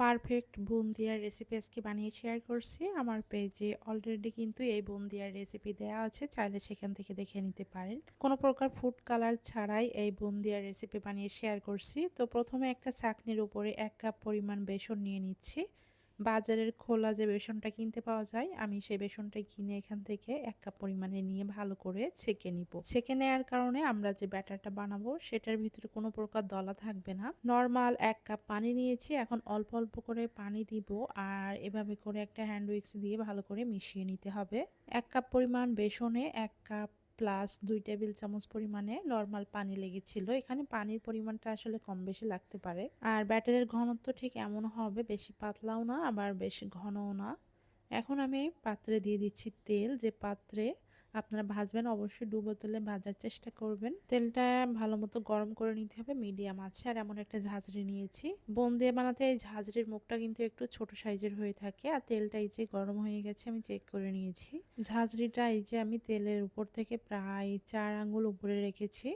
Perfect বুন্দিয়ার recipe আজকে বানিয়ে share করছি। আমার পেজে অলরেডি কিন্তু এই বুন্দিয়ার রেসিপি দেওয়া আছে, চাইলে সেখান থেকে দেখে নিতে পারেন। কোনো প্রকার ফুড কালার ছাড়াই এই বুন্দিয়ার রেসিপি বানিয়ে শেয়ার করছি। তো প্রথমে একটা চাকনির উপরে এক কাপ পরিমাণ বেসন নিয়ে নিচ্ছি। বাজারের খোলা যে বেসনটা কিনতে পাওয়া যায়, আমি সেই বেসনটাই কিনে এখান থেকে এক কাপ পরিমাণে নিয়ে ভালো করে ছেঁকে নিব। ছেঁকে নেওয়ার কারণে আমরা যে ব্যাটারটা বানাবো, সেটার ভিতরে কোনো প্রকার দলা থাকবে না। নর্মাল এক কাপ পানি নিয়েছি, এখন অল্প অল্প করে পানি দিব আর এভাবে করে একটা হ্যান্ড উইক্স দিয়ে ভালো করে মিশিয়ে নিতে হবে। এক কাপ পরিমাণ বেসনে এক কাপ প্লাস দুই টেবিল চামচ পরিমাণে নর্মাল পানি লেগেছিল। এখানে পানির পরিমাণটা আসলে কম বেশি লাগতে পারে। আর ব্যাটারের ঘনত্ব ঠিক এমন হবে, বেশি পাতলাও না, আবার বেশি ঘনও না। এখন আমি পাত্রে দিয়ে দিচ্ছি তেল। যে পাত্রে আপনারা ভাজবেন, অবশ্যই ডুবো তেলে ভাজার চেষ্টা করবেন। তেলটা ভালো মতো গরম করে নিতে হবে, মিডিয়াম আছে। আর এমন একটা ঝাঁঝরি নিয়েছি। বোন দিয়ে বানাতে এই ঝাঁঝরির মুখটা কিন্তু একটু ছোট সাইজের হয়ে থাকে। আর তেলটা এই যে গরম হয়ে গেছে, আমি চেক করে নিয়েছি। ঝাঁঝরিটা এই যে আমি তেলের উপর থেকে প্রায় চার আঙ্গুল উপরে রেখেছি।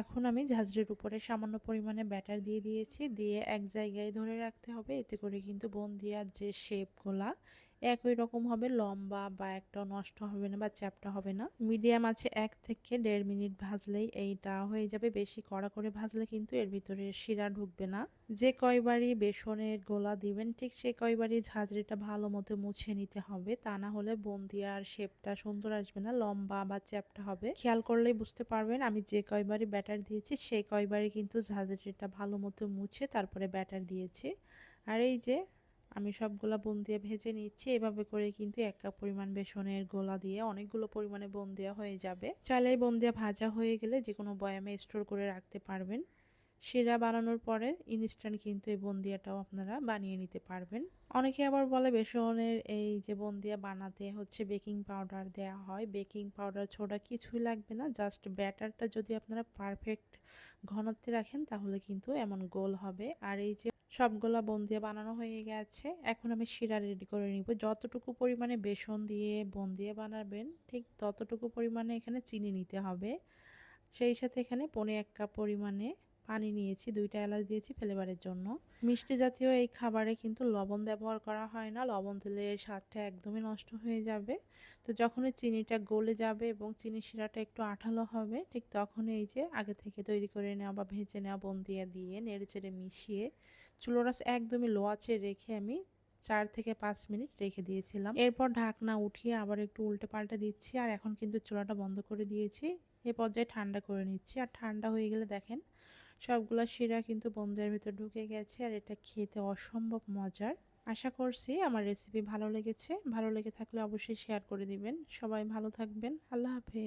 এখন আমি ঝাঁঝরির উপরে সামান্য পরিমাণে ব্যাটার দিয়ে দিয়েছি। দিয়ে এক জায়গায় ধরে রাখতে হবে। এতে করে কিন্তু বোন দেওয়ার যে শেপগুলা একই রকম হবে, লম্বা বা একটা নষ্ট হবে না বা চ্যাপটা হবে না। মিডিয়াম আছে এক থেকে দেড় মিনিট ভাজলেই এইটা হয়ে যাবে। বেশি কড়া করে ভাজলে কিন্তু এর ভিতরে শিরা ঢুকবে না। যে কয়বারই বেসনের গোলা দিবেন, ঠিক সে কয়বারই ঝাঁঝরিটা ভালো মতো মুছে নিতে হবে। তা না হলে বন্দিয়ার শেপটা সুন্দর আসবে না, লম্বা বা চ্যাপটা হবে। খেয়াল করলেই বুঝতে পারবেন, আমি যে কয়বারই ব্যাটার দিয়েছি, সেই কয়বারই কিন্তু ঝাঁঝরিটা ভালো মতো মুছে তারপরে ব্যাটার দিয়েছি। আর এই যে আমি সবগুলা বোন দিয়ে ভেজে নিচ্ছি। এভাবে করে কিন্তু এক কাপ পরিমাণ বেসনের গোলা দিয়ে অনেকগুলো পরিমাণে বোম দেওয়া হয়ে যাবে। চাইলে বোম দেওয়া ভাজা হয়ে গেলে যে কোনো বয়ামে স্টোর করে রাখতে পারবেন। সেরা বানানোর পরে ইনস্ট্যান্ট কিন্তু এই বন্দিয়াটাও আপনারা বানিয়ে নিতে পারবেন। অনেকে আবার বলে বেসনের এই যে বন্দিয়া বানাতে হচ্ছে বেকিং পাউডার দেয়া হয়। বেকিং পাউডার ছোটা কিছুই লাগবে না জাস্ট ব্যাটারটা যদি আপনারা পারফেক্ট ঘনত্বে রাখেন তাহলে কিন্তু এমন গোল হবে। আর এই যে সবগুলা বন্দিয়া বানানো হয়ে গেছে, এখন আমি শিরা রেডি করে নিব। যতটুকু পরিমাণে বেসন দিয়ে বন্দিয়া বানাবেন, ঠিক ততটুকু পরিমাণে এখানে চিনি নিতে হবে। সেই সাথে এখানে পনে এক কাপ পরিমাণে পানি নিয়েছি, দুইটা এলাচ দিয়েছি ফ্লেভারের জন্য। মিষ্টি জাতীয় এই খাবারে কিন্তু লবণ ব্যবহার করা হয় না, লবণ দিলে স্বাদটা একদমই নষ্ট হয়ে যাবে। তো যখনই চিনিটা গলে যাবে এবং চিনি শিরাটা একটু আঠালো হবে, ঠিক তখন এই যে আগে থেকে তৈরি করে নেওয়া বা ভেজে নেওয়া বন্দিয়া দিয়ে নেড়ে চেড়ে মিশিয়ে চুলোরাস একদমই লো আছে রেখে আমি চার থেকে পাঁচ মিনিট রেখে দিয়েছিলাম। এরপর ঢাকনা উঠিয়ে আবার একটু উল্টে পাল্টে দিচ্ছি আর এখন কিন্তু চুলাটা বন্ধ করে দিয়েছি। এ পর্যায়ে ঠান্ডা করে নিচ্ছি। আর ঠান্ডা হয়ে গেলে দেখেন সবগুলো শিরা কিন্তু বোমজার ভিতর ঢুকে গেছে আর এটা খেতে অসম্ভব মজার। আশা করছি আমার রেসিপি ভালো লেগেছে। ভালো লেগে থাকলে অবশ্যই শেয়ার করে দিবেন। সবাই ভালো থাকবেন। আল্লাহ হাফেজ।